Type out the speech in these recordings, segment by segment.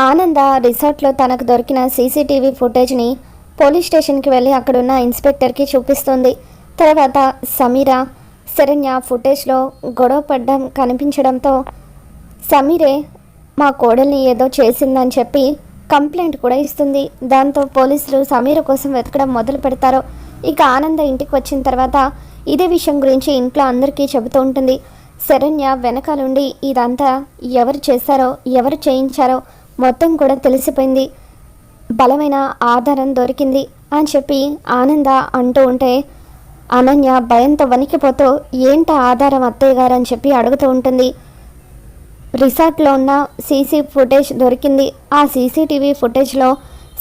ఆనంద రిసార్ట్లో తనకు దొరికిన సీసీటీవీ ఫుటేజ్ని పోలీస్ స్టేషన్కి వెళ్ళి అక్కడున్న ఇన్స్పెక్టర్కి చూపిస్తుంది. తర్వాత సమీర శరణ్య ఫుటేజ్లో గొడవ పడ్డం కనిపించడంతో సమీరే మా కోడల్ని ఏదో చేసిందని చెప్పి కంప్లైంట్ కూడా ఇస్తుంది. దాంతో పోలీసులు సమీర కోసం వెతకడం మొదలు పెడతారు. ఇక ఆనంద ఇంటికి వచ్చిన తర్వాత ఇదే విషయం గురించి ఇంట్లో అందరికీ చెబుతూ ఉంటుంది. శరణ్య వెనకాలండి ఇదంతా ఎవరు చేశారో ఎవరు చేయించారో మొత్తం కూడా తెలిసిపోయింది. బలమైన ఆధారం దొరికింది అని చెప్పి ఆనంద అంటూ ఉంటే అనన్య భయంతో వణికిపోతూ ఏంట ఆధారం అత్తయ్య గారు? అని చెప్పి అడుగుతూ ఉంటుంది. రిసార్ట్లో ఉన్న సీసీ ఫుటేజ్ దొరికింది. ఆ సీసీటీవీ ఫుటేజ్లో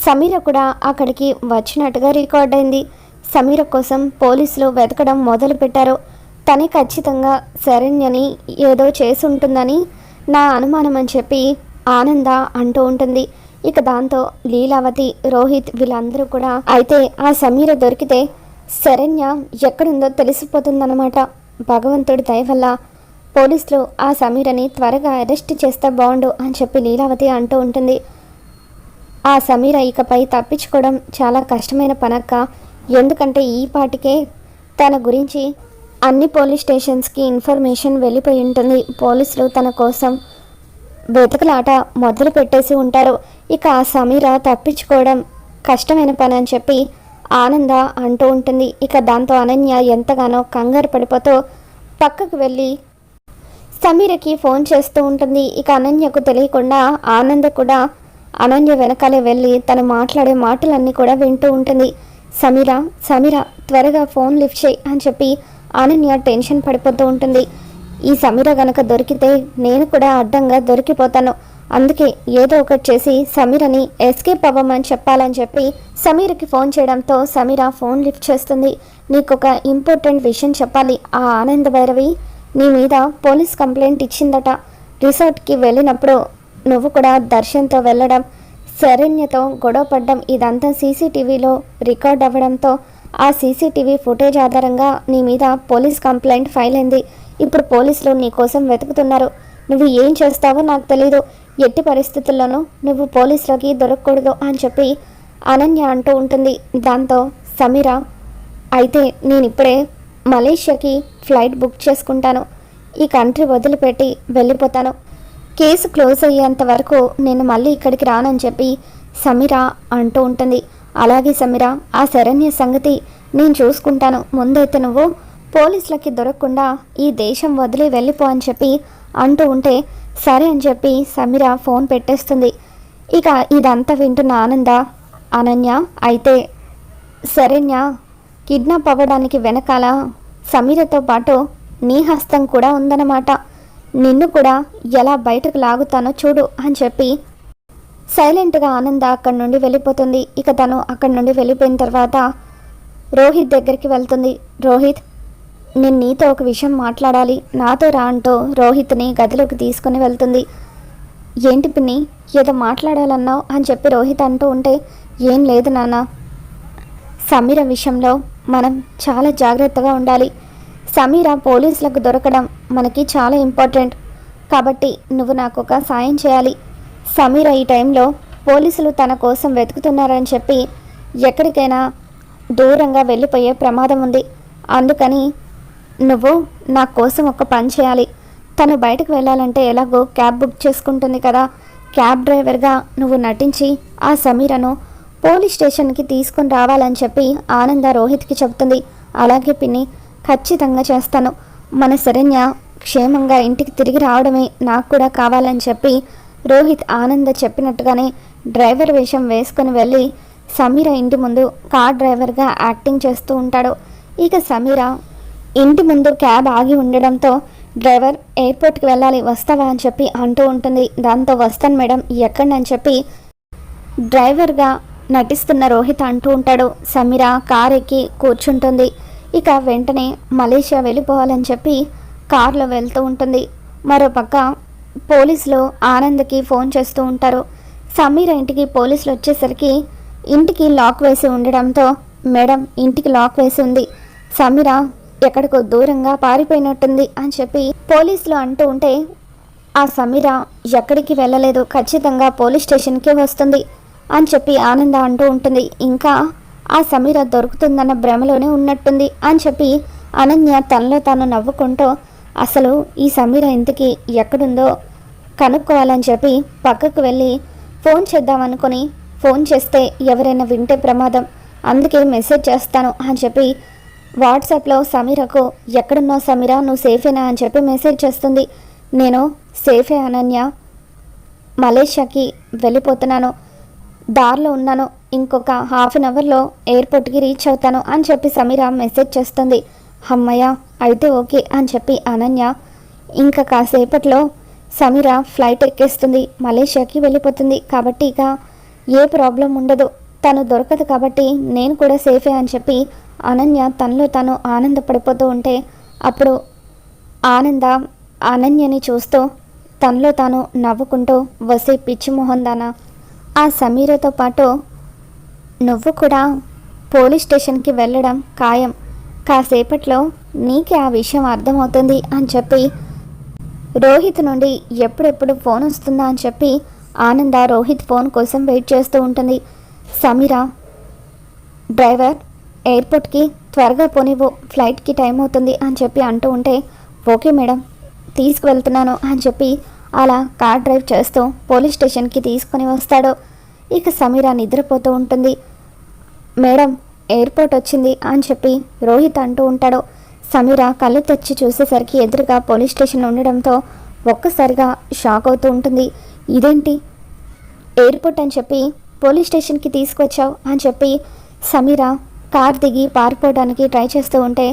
సమీర కూడా అక్కడికి వచ్చినట్టుగా రికార్డ్ అయింది. సమీర కోసం పోలీసులు వెతకడం మొదలుపెట్టారు. తనే ఖచ్చితంగా శరణ్యని ఏదో చేసి ఉంటుందని నా అనుమానం అని చెప్పి ఆనంద అంటూ ఉంటుంది. ఇక దాంతో లీలావతి రోహిత్ వీళ్ళందరూ కూడా అయితే ఆ సమీర దొరికితే శరణ్య ఎక్కడుందో తెలిసిపోతుందన్నమాట. భగవంతుడి దయ వల్ల పోలీసులు ఆ సమీరని త్వరగా అరెస్ట్ చేస్తే బాగుండు అని చెప్పి లీలావతి అంటూ ఉంటుంది. ఆ సమీర ఇకపై తప్పించుకోవడం చాలా కష్టమైన పనక్క. ఎందుకంటే ఈ పాటికే తన గురించి అన్ని పోలీస్ స్టేషన్స్కి ఇన్ఫర్మేషన్ వెళ్ళిపోయి ఉంటుంది. పోలీసులు తన కోసం వెతకలాట మొదలు పెట్టేసి ఉంటారు. ఇక సమీర తప్పించుకోవడం కష్టమైన పని అని చెప్పి ఆనంద అంటూ ఉంటుంది. ఇక దాంతో అనన్య ఎంతగానో కంగారు పడిపోతూ పక్కకు వెళ్ళి సమీరకి ఫోన్ చేస్తూ ఉంటుంది. ఇక అనన్యకు తెలియకుండా ఆనంద కూడా అనన్య వెనకాలే వెళ్ళి తను మాట్లాడే మాటలన్నీ కూడా వింటూ ఉంటుంది. సమీర సమీర త్వరగా ఫోన్ లిఫ్ట్ చేయి అని చెప్పి అనన్య టెన్షన్ పడిపోతూ ఉంటుంది. ఈ సమీర గనక దొరికితే నేను కూడా అడ్డంగా దొరికిపోతాను. అందుకే ఏదో ఒకటి చేసి సమీరని ఎస్కేప్ అవ్వమని చెప్పాలని చెప్పి సమీరకి ఫోన్ చేయడంతో సమీర ఫోన్ లిఫ్ట్ చేస్తుంది. నీకు ఒక ఇంపార్టెంట్ విషయం చెప్పాలి. ఆ ఆనంద భైరవి నీ మీద పోలీస్ కంప్లైంట్ ఇచ్చిందట. రిసార్ట్కి వెళ్ళినప్పుడు నువ్వు కూడా దర్శన్తో వెళ్ళడం శరణ్యతో గొడవ పడ్డం ఇదంతా సీసీటీవీలో రికార్డ్ అవ్వడంతో ఆ సీసీటీవీ ఫుటేజ్ ఆధారంగా నీ మీద పోలీస్ కంప్లైంట్ ఫైల్ అయింది. ఇప్పుడు పోలీసులు నీ కోసం వెతుకుతున్నారు. నువ్వు ఏం చేస్తావో నాకు తెలీదు. ఎట్టి పరిస్థితుల్లోనూ నువ్వు పోలీసులకి దొరకకూడదు అని చెప్పి అనన్య అంటూ ఉంటుంది. దాంతో సమీర అయితే నేను ఇప్పుడే మలేషియాకి ఫ్లైట్ బుక్ చేసుకుంటాను. ఈ కంట్రీ వదిలిపెట్టి వెళ్ళిపోతాను. కేసు క్లోజ్ అయ్యేంత వరకు నేను మళ్ళీ ఇక్కడికి రానని చెప్పి సమీర అంటూ ఉంటుంది. అలాగే సమీర ఆ శరణ్య సంగతి నేను చూసుకుంటాను. ముందైతే నువ్వు పోలీసులకి దొరకకుండా ఈ దేశం వదిలి వెళ్ళిపో అని చెప్పి అంటూ ఉంటే సరే అని చెప్పి సమీర ఫోన్ పెట్టేస్తుంది. ఇక ఇదంతా వింటున్న ఆనంద అనన్య అయితే శరణ్య కిడ్నాప్ అవ్వడానికి వెనకాల సమీరతో పాటు నీ హస్తం కూడా ఉందన్నమాట. నిన్ను కూడా ఎలా బయటకు లాగుతానో చూడు అని చెప్పి సైలెంట్గా ఆనంద అక్కడి నుండి వెళ్ళిపోతుంది. ఇక తను అక్కడి నుండి వెళ్ళిపోయిన తర్వాత రోహిత్ దగ్గరికి వెళ్తుంది. రోహిత్ నేను నీతో ఒక విషయం మాట్లాడాలి. నాతో రా అంటూ రోహిత్ని గదిలోకి తీసుకుని వెళ్తుంది. ఏంటి పిన్ని ఏదో మాట్లాడాలన్నావు అని చెప్పి రోహిత్ అంటూ ఉంటే ఏం లేదు నాన్న. సమీర విషయంలో మనం చాలా జాగ్రత్తగా ఉండాలి. సమీర పోలీసులకు దొరకడం మనకి చాలా ఇంపార్టెంట్. కాబట్టి నువ్వు నాకు ఒక సాయం చేయాలి. సమీర ఈ టైంలో పోలీసులు తన కోసం వెతుకుతున్నారని చెప్పి ఎక్కడికైనా దూరంగా వెళ్ళిపోయే ప్రమాదం ఉంది. అందుకని నువ్వు నా కోసం ఒక పని చేయాలి. తను బయటకు వెళ్ళాలంటే ఎలాగో క్యాబ్ బుక్ చేసుకుంటుంది కదా. క్యాబ్ డ్రైవర్గా నువ్వు నటించి ఆ సమీరను పోలీస్ స్టేషన్కి తీసుకొని రావాలని చెప్పి ఆనంద రోహిత్కి చెబుతుంది. అలాగే పిన్ని ఖచ్చితంగా చేస్తాను. మన శరణ్య క్షేమంగా ఇంటికి తిరిగి రావడమే నాకు కూడా కావాలని చెప్పి రోహిత్ ఆనంద చెప్పినట్టుగానే డ్రైవర్ వేషం వేసుకొని వెళ్ళి సమీర ఇంటి ముందు కార్ డ్రైవర్గా యాక్టింగ్ చేస్తూ ఉంటాడు. ఇక సమీర ఇంటి ముందు క్యాబ్ ఆగి ఉండడంతో డ్రైవర్ ఎయిర్పోర్ట్కి వెళ్ళాలి వస్తావా అని చెప్పి అంటూ ఉంటుంది. దాంతో వస్తాను మేడం ఎక్కడని చెప్పి డ్రైవర్గా నటిస్తున్న రోహిత్ అంటూ ఉంటాడు. సమీర కార్ ఎక్కి కూర్చుంటుంది. ఇక వెంటనే మలేషియా వెళ్ళిపోవాలని చెప్పి కారులో వెళ్తూ ఉంటుంది. మరోపక్క పోలీసులు ఆనంద్కి ఫోన్ చేస్తూ ఉంటారు. సమీర ఇంటికి పోలీసులు వచ్చేసరికి ఇంటికి లాక్ వేసి ఉండడంతో మేడం ఇంటికి లాక్ వేసి ఉంది. సమీర ఎక్కడికో దూరంగా పారిపోయినట్టుంది అని చెప్పి పోలీసులు అంటూ ఉంటే ఆ సమీర ఎక్కడికి వెళ్ళలేదు ఖచ్చితంగా పోలీస్ స్టేషన్కి వస్తుంది అని చెప్పి ఆనంద అంటూ ఉంటుంది. ఇంకా ఆ సమీర దొరుకుతుందన్న భ్రమలోనే ఉన్నట్టుంది అని చెప్పి అనన్య తనలో తాను నవ్వుకుంటూ అసలు ఈ సమీర ఇంతకీ ఎక్కడుందో కనుక్కోవాలని చెప్పి పక్కకు వెళ్ళి ఫోన్ చేద్దామనుకొని ఫోన్ చేస్తే ఎవరైనా వింటే ప్రమాదం. అందుకే మెసేజ్ చేస్తాను అని చెప్పి వాట్సాప్లో సమీరకు ఎక్కడున్నావు సమీర? నువ్వు సేఫేనా? అని చెప్పి మెసేజ్ చేస్తుంది. నేను సేఫే అనన్య. మలేషియాకి వెళ్ళిపోతున్నాను. దారిలో ఉన్నాను. ఇంకొక హాఫ్ అన్ అవర్లో ఎయిర్పోర్ట్కి రీచ్ అవుతాను అని చెప్పి సమీర మెసేజ్ చేస్తుంది. అమ్మయ్య అయితే ఓకే అని చెప్పి అనన్య ఇంకా కాసేపట్లో సమీర ఫ్లైట్ ఎక్కేస్తుంది. మలేషియాకి వెళ్ళిపోతుంది. కాబట్టి ఇక ఏ ప్రాబ్లం ఉండదు. తను దొరకదు కాబట్టి నేను కూడా సేఫే అని చెప్పి అనన్య తనలో తను ఆనందపడిపోతూ ఉంటే అప్పుడు ఆనంద అనన్యని చూస్తూ తనలో తాను నవ్వుకుంటూ వసే పిచ్చి మొహందానా ఆ సమీరతో పాటు నువ్వు కూడా పోలీస్ స్టేషన్కి వెళ్ళడం ఖాయం. కాసేపట్లో నీకే ఆ విషయం అర్థమవుతుంది అని చెప్పి రోహిత్ నుండి ఎప్పుడెప్పుడు ఫోన్ వస్తుందా అని చెప్పి ఆనంద రోహిత్ ఫోన్ కోసం వెయిట్ చేస్తూ ఉంటుంది. సమీర డ్రైవర్ ఎయిర్పోర్ట్కి త్వరగా పోనివ్వు ఫ్లైట్కి టైం అవుతుంది అని చెప్పి అంటూ ఉంటే ఓకే మేడం తీసుకువెళ్తున్నాను అని చెప్పి అలా కార్ డ్రైవ్ చేస్తూ పోలీస్ స్టేషన్కి తీసుకొని వస్తాడు. ఇక సమీర నిద్రపోతూ ఉంటుంది. మేడం ఎయిర్పోర్ట్ వచ్చింది అని చెప్పి రోహిత్ అంటూ ఉంటాడు. సమీర కళ్ళు తెచ్చి చూసేసరికి ఎదురుగా పోలీస్ స్టేషన్ ఉండడంతో ఒక్కసారిగా షాక్ అవుతూ ఉంటుంది. ఇదేంటి? ఎయిర్పోర్ట్ అని చెప్పి పోలీస్ స్టేషన్కి తీసుకొచ్చావు అని చెప్పి సమీర కార్ దిగి పారిపోవడానికి ట్రై చేస్తూ ఉంటే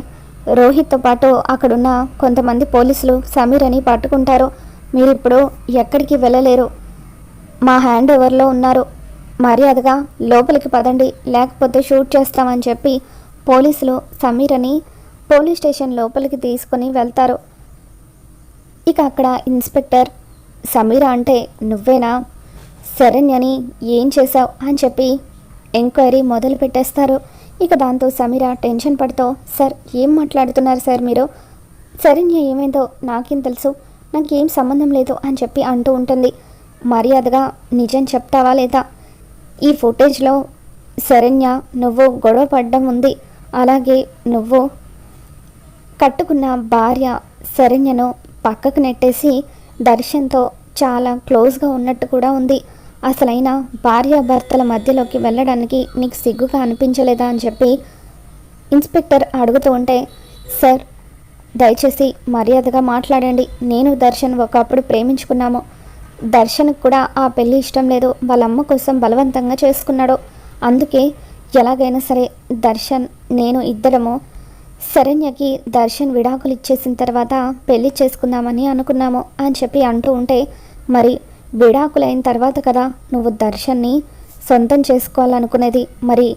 రోహిత్తో పాటు అక్కడున్న కొంతమంది పోలీసులు సమీరని పట్టుకుంటారు. మీరు ఇప్పుడు ఎక్కడికి వెళ్ళలేరు. మా హ్యాండ్ ఓవర్లో ఉన్నారు. మర్యాదగా లోపలికి పదండి. లేకపోతే షూట్ చేస్తామని చెప్పి పోలీసులు సమీరని పోలీస్ స్టేషన్ లోపలికి తీసుకొని వెళ్తారు. ఇక అక్కడ ఇన్స్పెక్టర్ సమీర అంటే నువ్వేనా? శరణ్యని ఏం చేశావు? అని చెప్పి ఎంక్వైరీ మొదలు పెట్టేస్తారు. ఇక దాంతో సమీర టెన్షన్ పడుతూ సార్ ఏం మాట్లాడుతున్నారు సార్ మీరు? శరణ్య ఏమైందో నాకేం తెలుసు. నాకేం సంబంధం లేదు అని చెప్పి అంటూ ఉంటుంది. మర్యాదగా నిజం చెప్తావా లేదా? ఈ ఫుటేజ్లో శరణ్య నువ్వు గొడవ పడ్డం ఉంది. అలాగే నువ్వు కట్టుకున్న భార్య శరణ్యను పక్కకు నెట్టేసి దర్శన్తో చాలా క్లోజ్గా ఉన్నట్టు కూడా ఉంది. అసలైన భార్యాభర్తల మధ్యలోకి వెళ్ళడానికి నీకు సిగ్గుగా అనిపించలేదా అని చెప్పి ఇన్స్పెక్టర్ అడుగుతూ ఉంటే సార్ దయచేసి మర్యాదగా మాట్లాడండి. నేను దర్శన్ ఒకప్పుడు ప్రేమించుకున్నాము. దర్శన్కి కూడా ఆ పెళ్ళి ఇష్టం లేదు. వాళ్ళ అమ్మ కోసం బలవంతంగా చేసుకున్నాడు. అందుకే ఎలాగైనా సరే దర్శన్ నేను ఇద్దరము శరణ్యకి దర్శన్ విడాకులు ఇచ్చేసిన తర్వాత పెళ్ళి చేసుకుందామని అనుకున్నాము అని చెప్పి అంటూ ఉంటే మరి విడాకులైన తర్వాత కదా నువ్వు దర్శన్ని సొంతం చేసుకోవాలనుకునేది. మరి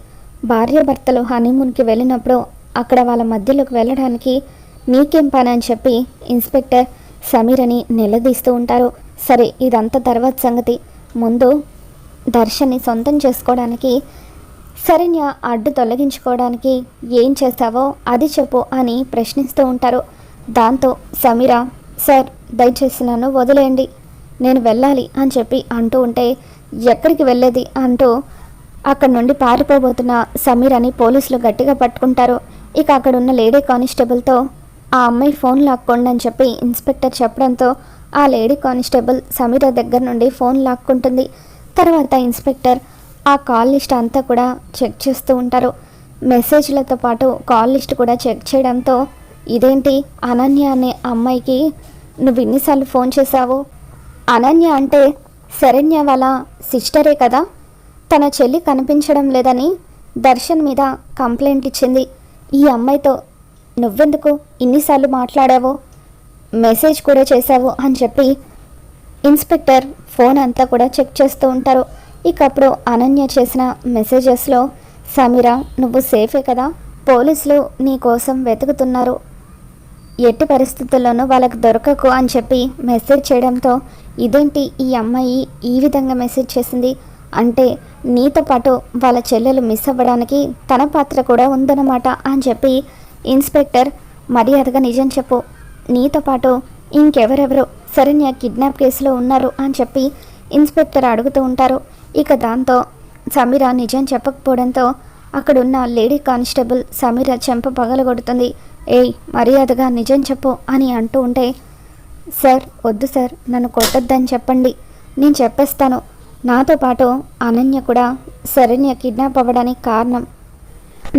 భార్యాభర్తలు హనీమూన్కి వెళ్ళినప్పుడు అక్కడ వాళ్ళ మధ్యలోకి వెళ్ళడానికి నీకేం పని అని చెప్పి ఇన్స్పెక్టర్ సమీరని నిలదీస్తూ ఉంటారు. సరే ఇదంతా తర్వాత సంగతి. ముందు దర్శన్ని సొంతం చేసుకోవడానికి శరణ్య అడ్డు తొలగించుకోవడానికి ఏం చేస్తావో అది చెప్పు అని ప్రశ్నిస్తూ ఉంటారు. దాంతో సమీర సార్ దయచేసి నన్ను వదిలేయండి. నేను వెళ్ళాలి అని చెప్పి అంటూ ఉంటే ఎక్కడికి వెళ్ళేది? అంటూ అక్కడి నుండి పారిపోబోతున్న సమీరాని పోలీసులు గట్టిగా పట్టుకుంటారు. ఇక అక్కడ ఉన్న లేడీ కానిస్టేబుల్తో ఆ అమ్మాయి ఫోన్ లాక్కోండి అని చెప్పి ఇన్స్పెక్టర్ చెప్పడంతో ఆ లేడీ కానిస్టేబుల్ సమీర దగ్గర నుండి ఫోన్ లాక్కుంటుంది. తర్వాత ఇన్స్పెక్టర్ ఆ కాల్ లిస్ట్ అంతా కూడా చెక్ చేస్తూ ఉంటారు. మెసేజ్లతో పాటు కాల్ లిస్ట్ కూడా చెక్ చేయడంతో ఇదేంటి అనన్య అనే అమ్మాయికి నువ్వు ఎన్నిసార్లు ఫోన్ చేశావు? అనన్య అంటే శరణ్య వాళ్ళ సిస్టరే కదా? తన చెల్లి కనిపించడం లేదని దర్శన్ మీద కంప్లైంట్ ఇచ్చింది. ఈ అమ్మాయితో నువ్వెందుకు ఇన్నిసార్లు మాట్లాడావు? మెసేజ్ కూడా చేశావు అని చెప్పి ఇన్స్పెక్టర్ ఫోన్ అంతా కూడా చెక్ చేస్తూ ఉంటారు. ఇక అప్పుడు అనన్య చేసిన మెసేజెస్లో సమీర నువ్వు సేఫే కదా? పోలీసులు నీ కోసం వెతుకుతున్నారు. ఎట్టి పరిస్థితుల్లోనూ వాళ్ళకి దొరకకు అని చెప్పి మెసేజ్ చేయడంతో ఇదేంటి ఈ అమ్మాయి ఈ విధంగా మెసేజ్ చేసింది? అంటే నీతో పాటు వాళ్ళ చెల్లెలు మిస్ అవ్వడానికి తన పాత్ర కూడా ఉందన్నమాట అని చెప్పి ఇన్స్పెక్టర్ మర్యాదగా నిజం చెప్పు. నీతో పాటు ఇంకెవరెవరు? సరైన కిడ్నాప్ కేసులో ఉన్నారు అని చెప్పి ఇన్స్పెక్టర్ అడుగుతూ ఉంటారు. ఇక దాంతో సమీర నిజం చెప్పకపోవడంతో అక్కడున్న లేడీ కానిస్టేబుల్ సమీర చెంప పగలగొడుతుంది. ఏయ్ మర్యాదగా నిజం చెప్పు అని అంటూ ఉంటే సార్ వద్దు సార్ నన్ను కొట్టొద్దని చెప్పండి. నేను చెప్పేస్తాను. నాతో పాటు అనన్య కూడా శరణ్య కిడ్నాప్ అవ్వడానికి కారణం.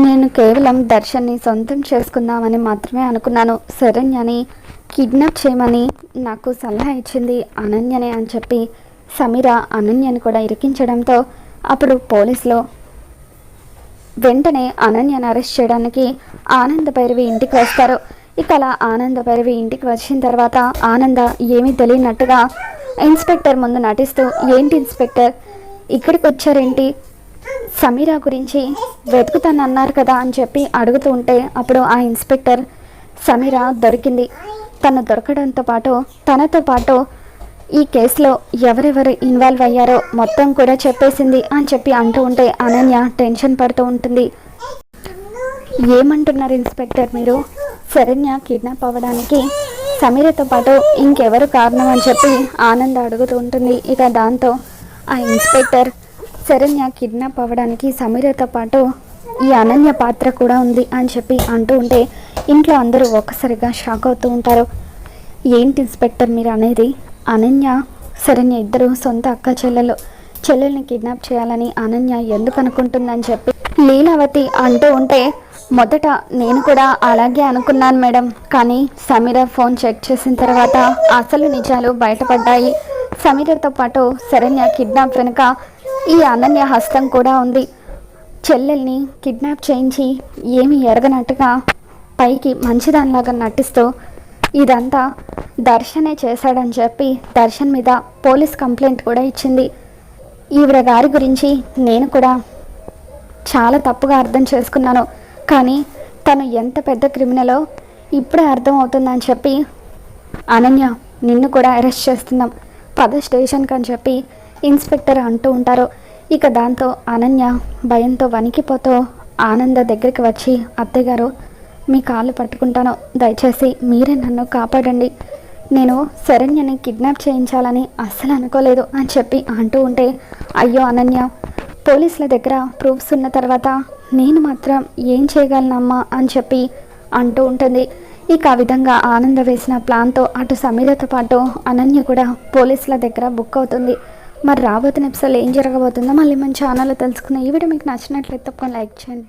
నేను కేవలం దర్శన్ని సొంతం చేసుకుందామని మాత్రమే అనుకున్నాను. శరణ్యని కిడ్నాప్ చేయమని నాకు సలహా ఇచ్చింది అనన్యనే అని చెప్పి సమీర అనన్యని కూడా ఇరికించడంతో అప్పుడు పోలీసులు వెంటనే అనన్యను అరెస్ట్ చేయడానికి ఆనంద భైరవి ఇంటికి వస్తారు. ఇక అలా ఆనంద భైరవి ఇంటికి వచ్చిన తర్వాత ఆనంద ఏమీ తెలియనట్టుగా ఇన్స్పెక్టర్ ముందు నటిస్తూ ఏంటి ఇన్స్పెక్టర్? ఇక్కడికి వచ్చారేంటి? సమీరా గురించి వెతుకుతానన్నారు కదా అని చెప్పి అడుగుతూ ఉంటే అప్పుడు ఆ ఇన్స్పెక్టర్ సమీరా దొరికింది. తను దొరకడంతో పాటు తనతో పాటు ఈ కేసులో ఎవరెవరు ఇన్వాల్వ్ అయ్యారో మొత్తం కూడా చెప్పేసింది అని చెప్పి అంటూ ఉంటే అనన్య టెన్షన్ పడుతూ ఉంటుంది. ఏమంటున్నారు ఇన్స్పెక్టర్ మీరు? శరణ్య కిడ్నాప్ అవ్వడానికి సమీరతో పాటు ఇంకెవరు కారణం అని చెప్పి ఆనంద్ అడుగుతూ ఉంటుంది. ఇక దాంతో ఆ ఇన్స్పెక్టర్ శరణ్య కిడ్నాప్ అవ్వడానికి సమీరతో పాటు ఈ అనన్య పాత్ర కూడా ఉంది అని చెప్పి అంటూ ఉంటే ఇంట్లో అందరూ ఒక్కసారిగా షాక్ అవుతూ ఉంటారు. ఏంటి ఇన్స్పెక్టర్ మీరు అనేది? అనన్య శరణ్య ఇద్దరు సొంత అక్క చెల్లెలు. చెల్లెల్ని కిడ్నాప్ చేయాలని అనన్య ఎందుకు అనుకుంటుందని చెప్పి లీలావతి అంటూ ఉంటే మొదట నేను కూడా అలాగే అనుకున్నాను మేడం. కానీ సమీర ఫోన్ చెక్ చేసిన తర్వాత అసలు నిజాలు బయటపడ్డాయి. సమీరతో పాటు శరణ్య కిడ్నాప్ వెనుక ఈ అనన్య హస్తం కూడా ఉంది. చెల్లెల్ని కిడ్నాప్ చేయించి ఏమి ఎరగనట్టుగా పైకి మంచిదానిలాగా నటిస్తూ ఇదంతా దర్శనే చేశాడని చెప్పి దర్శన్ మీద పోలీస్ కంప్లైంట్ కూడా ఇచ్చింది. ఈవిడ గారి గురించి నేను కూడా చాలా తప్పుగా అర్థం చేసుకున్నాను. కానీ తను ఎంత పెద్ద క్రిమినలో ఇప్పుడే అర్థం అవుతుందని చెప్పి అనన్య నిన్ను కూడా అరెస్ట్ చేస్తున్నాం. పద స్టేషన్కి అని చెప్పి ఇన్స్పెక్టర్ అంటూ ఉంటారు. ఇక దాంతో అనన్య భయంతో వణికిపోతూ ఆనంద దగ్గరికి వచ్చి అత్తయ్య గారు మీ కాళ్ళు పట్టుకుంటాను? దయచేసి మీరే నన్ను కాపాడండి. నేను శరణ్యని కిడ్నాప్ చేయించాలని అస్సలు అనుకోలేదు అని చెప్పి అంటూ ఉంటే అయ్యో అనన్య పోలీసుల దగ్గర ప్రూఫ్స్ ఉన్న తర్వాత నేను మాత్రం ఏం చేయగలనమ్మా అని చెప్పి అంటూ ఉంటుంది. ఇక ఆ విధంగా ఆనంద వేసిన ప్లాన్తో అటు సమీరతో పాటు అనన్య కూడా పోలీసుల దగ్గర బుక్ అవుతుంది. మరి రాబోతున్న ఎపిసోడ్ ఏం జరగబోతుందో మళ్ళీ మన ఛానల్లో తెలుసుకున్న ఈ వీడియో మీకు నచ్చినట్లయితే తప్పకుండా లైక్ చేయండి.